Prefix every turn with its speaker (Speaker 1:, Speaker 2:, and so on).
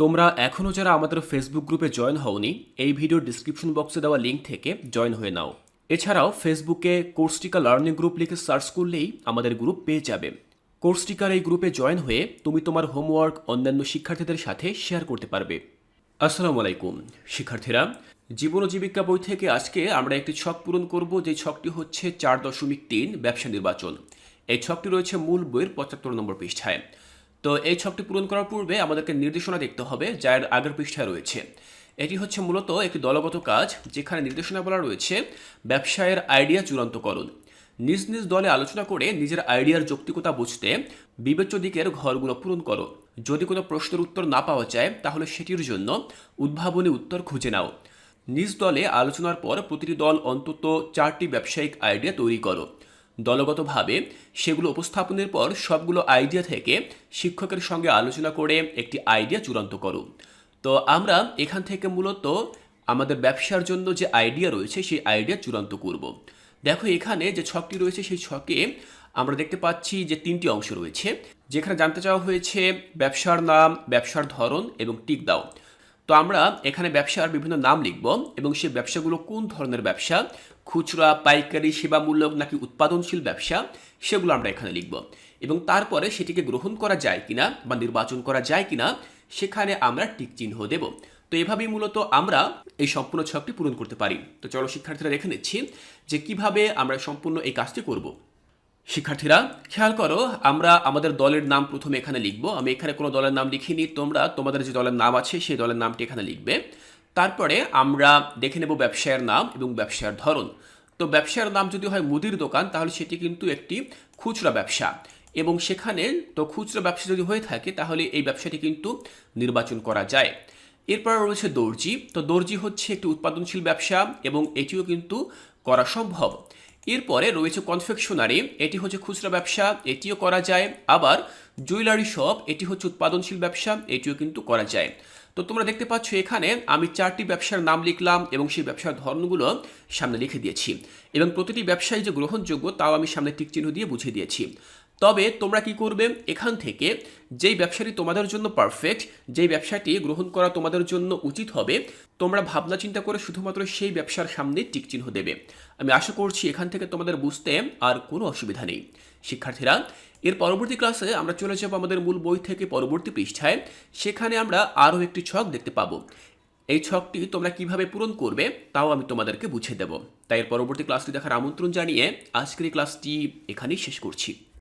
Speaker 1: তোমরা এখনও যারা আমাদের ফেসবুক গ্রুপে জয়েন হওনি, এই ভিডিওর ডিসক্রিপশন বক্সে দেওয়া লিঙ্ক থেকে জয়েন হয়ে নাও। এছাড়াও ফেসবুকে কোর্সটিকা লার্নিং গ্রুপ লিখে সার্চ করলেই আমাদের গ্রুপ পেয়ে যাবে। কোর্সটিকার এই গ্রুপে জয়েন হয়ে তুমি তোমার হোমওয়ার্ক অন্যান্য শিক্ষার্থীদের সাথে শেয়ার করতে পারবে। আসসালামু আলাইকুম। শিক্ষার্থীরা, জীবন জীবিকা বই থেকে আজকে আমরা একটি ছক পূরণ করব, যে ছকটি হচ্ছে চার দশমিক তিন ব্যবসা নির্বাচন। এই ছকটি রয়েছে মূল বইয়ের পঁচাত্তর নম্বর পৃষ্ঠায়। তো এই ছকটি পূরণ করার পূর্বে আমাদেরকে নির্দেশনা দেখতে হবে, যার আগের পৃষ্ঠায় রয়েছে। এটি হচ্ছে মূলত একটি দলগত কাজ, যেখানে নির্দেশনা বলা রয়েছে, ব্যবসায়ের আইডিয়া চূড়ান্তকরণ। নিজ নিজ দলে আলোচনা করে নিজের আইডিয়ার যৌক্তিকতা বুঝতে বিবেচ্য দিকের ঘরগুলো পূরণ করো। যদি কোনো প্রশ্নের উত্তর না পাওয়া যায়, তাহলে সেটির জন্য উদ্ভাবনী উত্তর খুঁজে নাও। নিজ দলে আলোচনার পর প্রতিটি দল অন্তত চারটি ব্যবসায়িক আইডিয়া তৈরি করো। দলগতভাবে সেগুলো উপস্থাপনের পর সবগুলো আইডিয়া থেকে শিক্ষকের সঙ্গে আলোচনা করে একটি আইডিয়া চূড়ান্ত করো। তো আমরা এখান থেকে মূলত আমাদের ব্যবসার জন্য যে আইডিয়া রয়েছে সেই আইডিয়া চূড়ান্ত করব। দেখো এখানে যে ছকটি রয়েছে সেই ছকে আমরা দেখতে পাচ্ছি যে তিনটি অংশ রয়েছে, যেখানে জানতে চাওয়া হয়েছে ব্যবসার নাম, ব্যবসার ধরন এবং টিক দাও। তো আমরা এখানে ব্যবসার বিভিন্ন নাম লিখব এবং সেই ব্যবসাগুলো কোন ধরনের ব্যবসা? খুচরা, পাইকারি, সেবামূলক নাকি উৎপাদনশীল ব্যবসা? সেগুলো আমরা এখানে লিখব। এবং তারপরে সেটিকে গ্রহণ করা যায় কিনা বা নির্বাচন করা যায় কিনা, সেখানে আমরা টিক চিহ্ন দেব। তো এভাবেই মূলত আমরা এই সম্পূর্ণ ছকটি পূরণ করতে পারি। তো চলো শিক্ষার্থীরা দেখে নিচ্ছি যে কীভাবে আমরা সম্পূর্ণ এই কাজটি করব। শিক্ষার্থীরা, খেয়াল করো, আমরা আমাদের দলের নাম প্রথমে এখানে লিখব। আমি এখানে কোনো দলের নাম লিখিনি, তোমরা, তোমাদের যে দলের নাম আছে, সেই দলের নামটি এখানে লিখবে। তারপরে আমরা দেখে নেব ব্যবসায়ের নাম এবং ব্যবসায়ের ধরন। তো ব্যবসার নাম যদি হয় মুদির দোকান, তাহলে সেটি কিন্তু একটি খুচরা ব্যবসা। এবং সেখানে তো খুচরা ব্যবসা যদি হয়ে থাকে, তাহলে এই ব্যবসাটি কিন্তু নির্বাচন করা যায়। এরপর রয়েছে দর্জি। তো দর্জি হচ্ছে একটি উৎপাদনশীল ব্যবসা এবং এটিও কিন্তু করা সম্ভব। এরপরে রয়েছে কনফেকশনারি এটি হচ্ছে খুচরা ব্যবসা, এটিও করা যায়। আবার জুয়েলারি শপ এটি হচ্ছে উৎপাদনশীল ব্যবসা, এটিও কিন্তু করা যায়। তো তোমরা দেখতে পাচ্ছ এখানে আমি চারটি ব্যবসার নাম লিখলাম এবং সেই ব্যবসার ধরনগুলো সামনে লিখে দিয়েছি। এবং প্রতিটি ব্যবসায়ী যে গ্রহণযোগ্য, তাও আমি সামনে টিকচিহ্ন দিয়ে বুঝিয়ে দিয়েছি। তবে তোমরা কি করবে? এখান থেকে যেই ব্যবসাটি তোমাদের জন্য পারফেক্ট যেই ব্যবসাটি গ্রহণ করা তোমাদের জন্য উচিত হবে, তোমরা ভাবনা চিন্তা করে শুধুমাত্র সেই ব্যবসার সামনে টিকচিহ্ন দেবে। আমি আশা করছি এখান থেকে তোমাদের বুঝতে আর কোনো অসুবিধা নেই। শিক্ষার্থীরা, এর পরবর্তী ক্লাসে আমরা চলে যাব আমাদের মূল বই থেকে পরবর্তী পৃষ্ঠায়। সেখানে আমরা আরও একটি ছক দেখতে পাবো। এই ছকটি তোমরা কীভাবে পূরণ করবে, তাও আমি তোমাদেরকে বুঝিয়ে দেব। তাই এর পরবর্তী ক্লাসটি দেখার আমন্ত্রণ জানিয়ে আজকের এই ক্লাসটি এখানেই শেষ করছি।